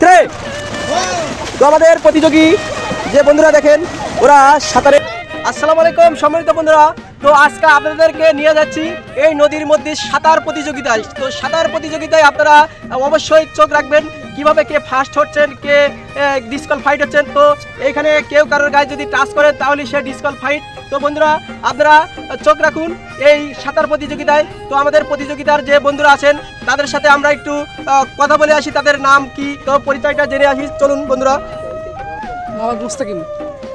Three. তো আমাদের প্রতিযোগী, যে বন্ধুরা দেখেন, ওরা সাঁতারে আসসালামু আলাইকুম, সম্মানিত বন্ধুরা। তো আজকে আপনাদেরকে নিয়ে যাচ্ছি এই নদীর মধ্যে সাঁতার প্রতিযোগিতায়। তো সাঁতার প্রতিযোগিতায় আপনারা অবশ্যই চোখ রাখবেন। কীভাবে কে ফার্স্ট হচ্ছেন কে ডিসকোয়ালিফাইড হচ্ছেন? তো এখানে কেউ কারোর গায়ে যদি টাচ করে তাহলে সে ডিসকোয়ালিফাইড তো বন্ধুরা আপনারা চোখ রাখুন এই সাঁতার প্রতিযোগিতায়। তো আমাদের প্রতিযোগিতার যে বন্ধুরা আছেন তাদের সাথে আমরা একটু কথা বলে আসি তাদের নাম কি? তো পরিচয়টা জেনে আসি। চলুন বন্ধুরা। মোহাম্মদ মুস্তাকিম।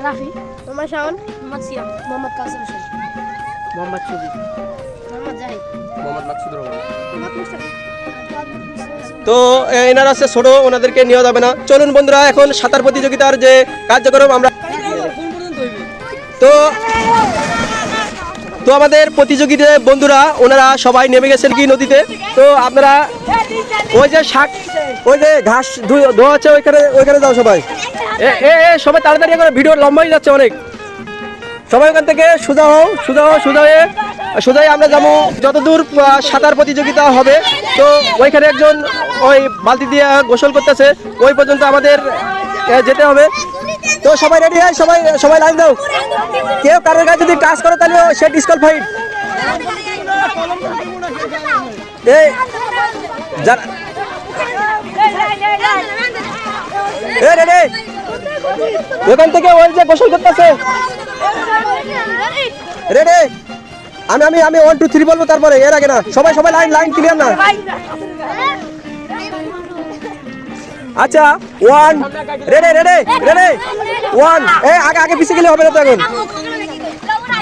রাফি। মোহাম্মদ শাওন? মোহাম্মদ সিয়াম মোহাম্মদ কাসিম মোহাম্মদ মোহাম্মদ জাহিদ। মোহাম্মদ মাকসুদ রহমান। মোহাম্মদ মুস্তাকিম। তো এনারা হচ্ছে ছোট ওনাদেরকে নেওয়া যাবে না। চলুন বন্ধুরা এখন সাঁতার প্রতিযোগিতার যে কার্যক্রম আমরা তো তো আমাদের প্রতিযোগীদের বন্ধুরা ওনারা সবাই নেমে গেছেন কি নদীতে। তো আপনারা ওই যে শাক ওই যে ঘাস ধুয়ে- আছে ওইখানে ওইখানে যাও সবাই। এ এ, সবাই তাড়াতাড়ি করে ভিডিও লম্বাই যাচ্ছে অনেক। সবাই ওখান থেকে সোজা হও সোজা হও সোজা হয়ে সোজাই আমরা যাব। যতদূর সাঁতার প্রতিযোগিতা হবে তো ওইখানে একজন ওই বালতি দিয়ে গোসল করতেছে ওই পর্যন্ত আমাদের যেতে হবে। তো সবাই রেডি হয় সবাই সবাই লাইন দাও। কেউ কারোর কাছে যদি টাচ করে তাহলে সে ডিসকোয়ালিফাইড এই যারা এ রেডি ওখান থেকে ওই যে গোসল করতেছে। রেডি আমি আমি আমি ওয়ান টু থ্রি বলব তারপরে এর আগে না সবাই সবাই লাইন লাইন ক্লিয়ার না? আচ্ছা one ready ready ready one এ আগে আগে পিছিয়ে গেলে হবে না তো এখন?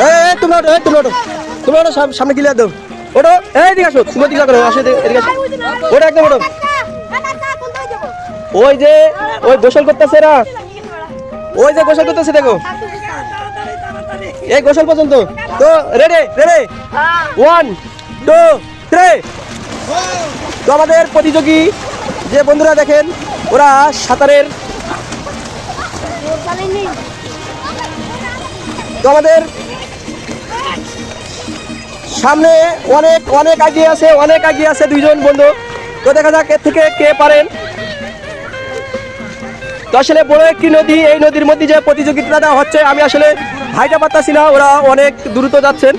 এ এ, তুমি ওঠো এ, তুমি ওঠো তুমি ওঠো সাম- সামনে ক্লিয়ার দাও। ওঠো এই দিকে আসো তুমি দিকে করো আসো এদিকে এদিকে আসো। ওটা একদম ওঠো। ওই যে ওই গোসল করতেছে না ওই যে গোসল করতেছে দেখো। এই গোসল পর্যন্ত। তো ready ready one two three তো আমাদের প্রতিযোগী যে বন্ধুরা দেখেন, ওরা সাঁতারের তো আমাদের সামনে অনেক অনেক এগিয়ে আছে, অনেক এগিয়ে আছে দুইজন বন্ধু। তো দেখা যাক এর থেকে কে পারেন। তো আসলে বড় একটি নদী, এই নদীর মধ্যে যে প্রতিযোগিতাটা হচ্ছে, আমি আসলে ভাইটা পারতাছি না ওরা অনেক দ্রুত যাচ্ছেন।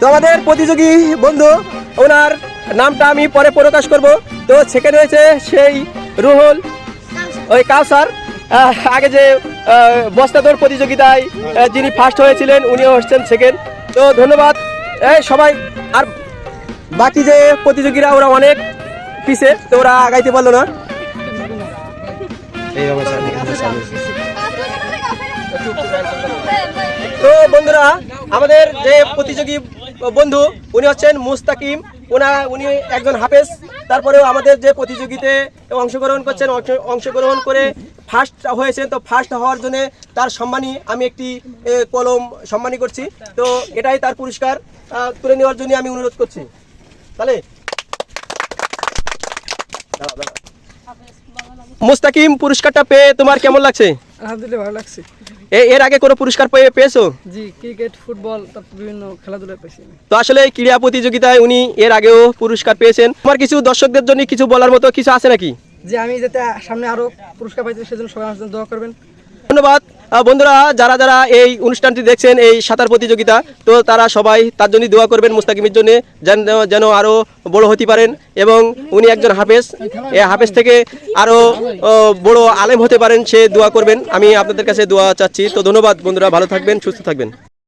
তো আমাদের প্রতিযোগী বন্ধু, ওনার নামটা আমি পরে প্রকাশ করব। তো সেখানে রয়েছে সেই রুহুল, ওই কাউসার। আগে যে বস্তাদৌড় প্রতিযোগিতায় যিনি ফার্স্ট হয়েছিলেন উনিও হচ্ছেন সেকেন্ড তো ধন্যবাদ। এই সবাই আর বাকি যে প্রতিযোগীরা ওরা অনেক পিছে তো ওরা আগাইতে পারল না। তো বন্ধুরা আমাদের যে প্রতিযোগী বন্ধু উনি হচ্ছেন মুস্তাকিম। ওনা, উনি একজন হাফেজ। তারপরেও আমাদের যে প্রতিযোগিতায় অংশগ্রহণ করছেন, অংশ- অংশগ্রহণ করে ফার্স্ট হয়েছেন। তো ফার্স্ট হওয়ার জন্য তার সম্মানী, আমি একটি কলম সম্মানী করছি। তো এটাই তার পুরস্কার। তুলে নেওয়ার জন্য আমি অনুরোধ করছি। তাহলে দাঁড়া দাঁড়াও। মুস্তাকিম পুরস্কারটা পেয়ে তোমার কেমন লাগছে? আলহামদুলিল্লাহ ভালো লাগছে। এর আগে কোনো পুরস্কার পেয়ে পেয়েছ? জি ক্রিকেট ফুটবল বিভিন্ন খেলাধুলা পেয়েছি তো আসলে এই ক্রীড়া প্রতিযোগিতায় উনি এর আগেও পুরস্কার পেয়েছেন। তোমার কিছু দর্শকদের জন্য কিছু বলার মতো কিছু আছে নাকি? যে আমি যাতে সামনে আরও পুরস্কার পাইতে সেজন্য সবাই আমার জন্য দোয়া করবেন। ধন্যবাদ। বন্ধুরা, যারা যারা এই অনুষ্ঠানটি দেখছেন, এই সাঁতার প্রতিযোগিতা, তো তারা সবাই তার জন্য দোয়া করবেন মুস্তাকিমের জন্য, যেন যেন আরও বড় হতে পারেন এবং উনি একজন হাফেজ। এ হাফেজ থেকে আরও বড় আলেম হতে পারেন, সে দোয়া করবেন। আমি আপনাদের কাছে দোয়া চাচ্ছি। তো ধন্যবাদ বন্ধুরা, ভালো থাকবেন, সুস্থ থাকবেন।